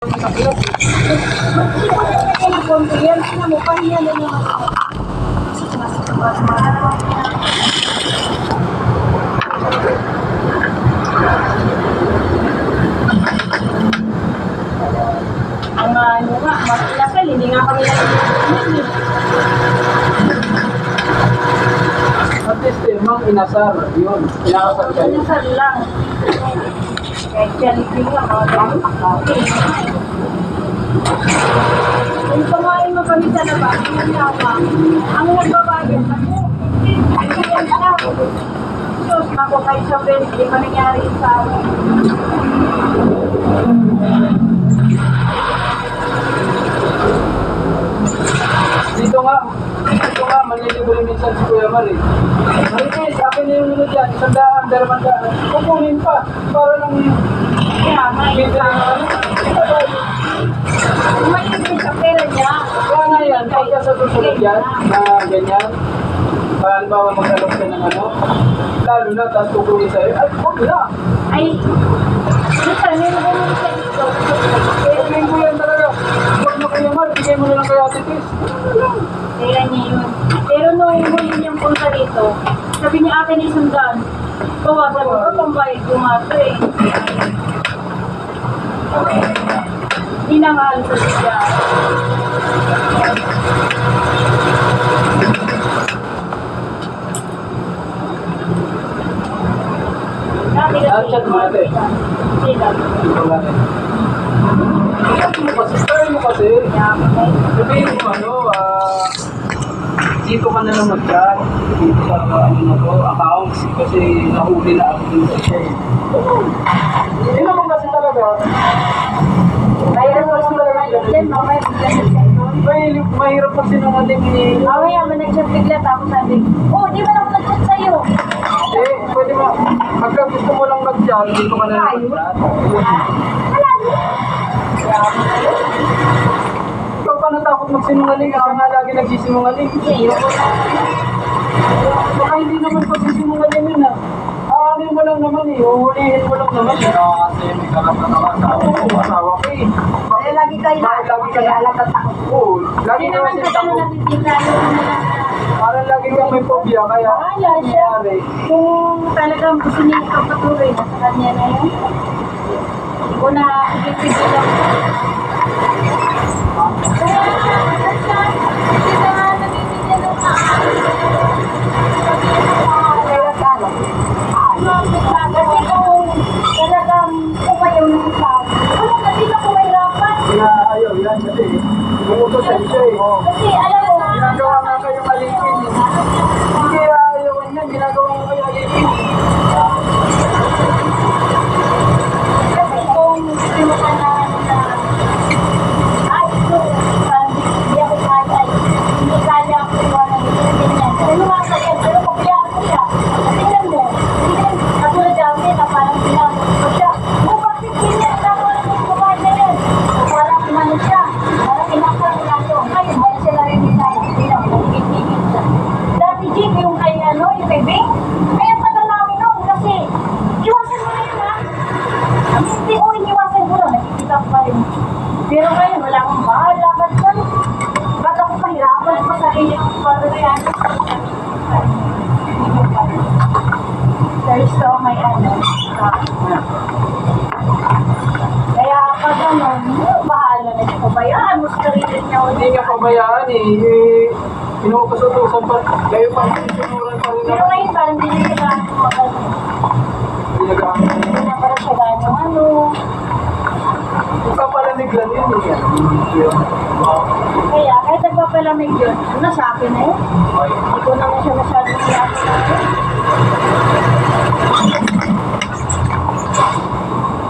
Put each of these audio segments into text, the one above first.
Ang ano nga, mas lasal, hindi nga kami nalilinis. At least, eh, mang inasar, yun, inakasar kayo. Minsan lang. Kahit Jollibee lang, mga gamit. Kung kumain mo kami sa labas, ang yawa, ang nagbabayad ako. Ang yan na. Diyos, ako kayo sa bed, hindi pa nangyari sa akin. Dito nga, dito nga, manlilibre minsan si Kuya Mari. Marites, akin na yung muna dyan, dalawang daan. Kukunin pa, para lang Kaya nga, minsan na ano. Umayin sa pera niya. Kaya nga yan, pagka sa susunod yan, na ganyan, halimbawa magkalog ka ng ano, lalo na, tapos kukunin sa'yo, ay, huwag na. Ay, minsan, may nagulong sa dito. Kukunin mo yan talaga. Huwag na Kuya Mari, bigay mo na lang kay Ate Tis. Kaya niya yun. Nung huli niyang punta dito, sabi niya akin isang daan. Tawagan ko, pambayad ko nga ito eh. Hindi na nga alam sa siya. Chat mo ate. Hindi lang. Wala na. Sabi mo kasi, sabi mo kasi, sabihin mo ano, ah, dito ka na lang mag-chat, dito sa ano na to, accounts, kasi nahuli na ako dito siya eh. Hindi naman kasi talaga, Mayroon ko sa mga yan, mamaya bigla na may, mahirap pag sinungaling ni... Mamaya, man nag-chat bigla tapos sabi, oh, di ba ako nag-chat sa'yo? Eh, pwede mo, pagka gusto mo lang mag-chat, dito ka na lang mag-chat. Wala magsinungaling, ako nga lagi nagsisinungaling. Baka hindi naman pagsisinungaling yun ah. Aamin mo lang naman eh, uhulihin mo lang naman eh. Kasi may karapatan ako sa ako, asawa ko eh. Kaya lagi kayo na, Lagi ka kaya na- alam at ako. Oo, lagi naman kasi nakikita yun. Parang lagi kang may phobia, kaya Bahala siya. nangyari. Kung talagang gusto niya ipagpatuloy na sa kanya na yun, hindi ko na ipipigil lang. Kasi kung talagang umayaw na sa wala na din ako mahirapan. Kaya ayaw yan kasi umutos sa siya eh. Kasi alam mo, Ginagawa nga kayong alipin eh. Hindi ayaw yan, ginagawa nga kayong alipin. Kasi kung gusto mo ka na na ay, ito, parang hindi ako kaya, ay, hindi kaya ako iwanan ito na ganyan. Ano nga sa yan, pero pabayaan ko siya. Tingnan mo, tingnan, katulad dati na parang sinabi ko siya, oh, bakit ganyan na ako ng babae na yan? So, parang umano siya, parang pinakal ko lang yun. Ngayon, dahil siya na rin sa hindi na ako nagigigil siya. Dati, Jeep, yung kay, ano, yung kay Bing, ay, ang tagal namin noon kasi, iwasan mo na yun, ha? Ang hindi ko iniwasan ko lang, nakikita ko pa rin. Pero ngayon, wala akong bahala. Ba't ka? Ba't ako pahirapan sa sarili ko para yan? There's so may ano. Kaya pag ano, bahala na siya. Pabayaan mo sa sarili niya. Hindi nga pabayaan eh. eh Inuutos-utosan pa. Kayo pa sinuran pa rin Pero naman. ngayon, parang hindi niya kailangan ko mag-ano. Ginagamit. Hindi na parang siya gano'ng ano. Ipapalamig lang yun eh. Kaya, kahit nagpapalamig yun, ano sa akin na yun? Hindi ko naman siya masyadong pinapalagay.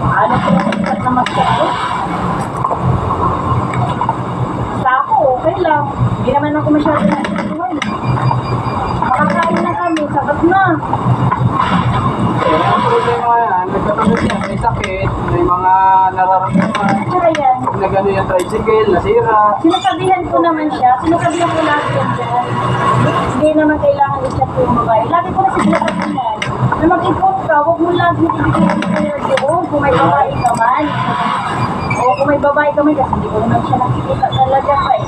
Ano ko na sikat na masyado? Sa ako, okay lang. Hindi naman ako masyado na sikat Makakain na kami, sabat na. Eh, problema yan, nagkatagal yan, may sakit, may mga nararamdaman. Tsaka yan, Pag nagano yung tricycle, nasira. sinasabihan ko naman siya, sinasabihan ko lahat yan dyan. Hindi naman kailangan i-chat ko yung babae. Lagi ko na sinasabihan na mag-import ka, huwag mo lagi ibigay yung sa'yo doon kung may babae ka man. O kung may babae kami kasi hindi ko naman siya nakikita talaga pa eh.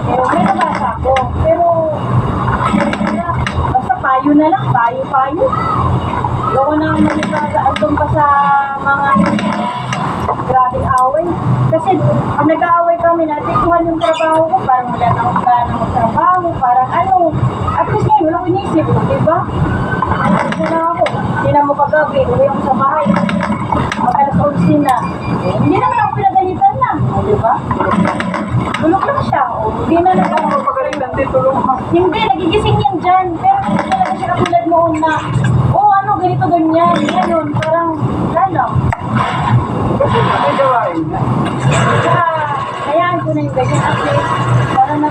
Pero may nabasa ako. Pero, basta payo na lang, payo-payo. Gawa na ang manibaga, andun pa sa mga grabing away. Kasi pag nag-aaway kami, natiktuhan yung trabaho ko, parang wala na akong gana magtrabaho, parang ano, at least ngayon, wala ko inisip, di ba? Ito na ako, hindi na mo kagabi, uwi ako sa bahay. Mag alas 11 na. Eh, hindi naman ako pinagalitan na, o, di ba? Tulog lang siya, o, hindi na Ano mo pagalitan dito, tulong mo. hindi, nagigising yan dyan. Pero hindi talaga siya katulad noon na, oh ano, ganito, ganyan, ganyan, parang, lang. Kasi may gawain na. Saka, hayaan ko na yung ganyan at least, para naman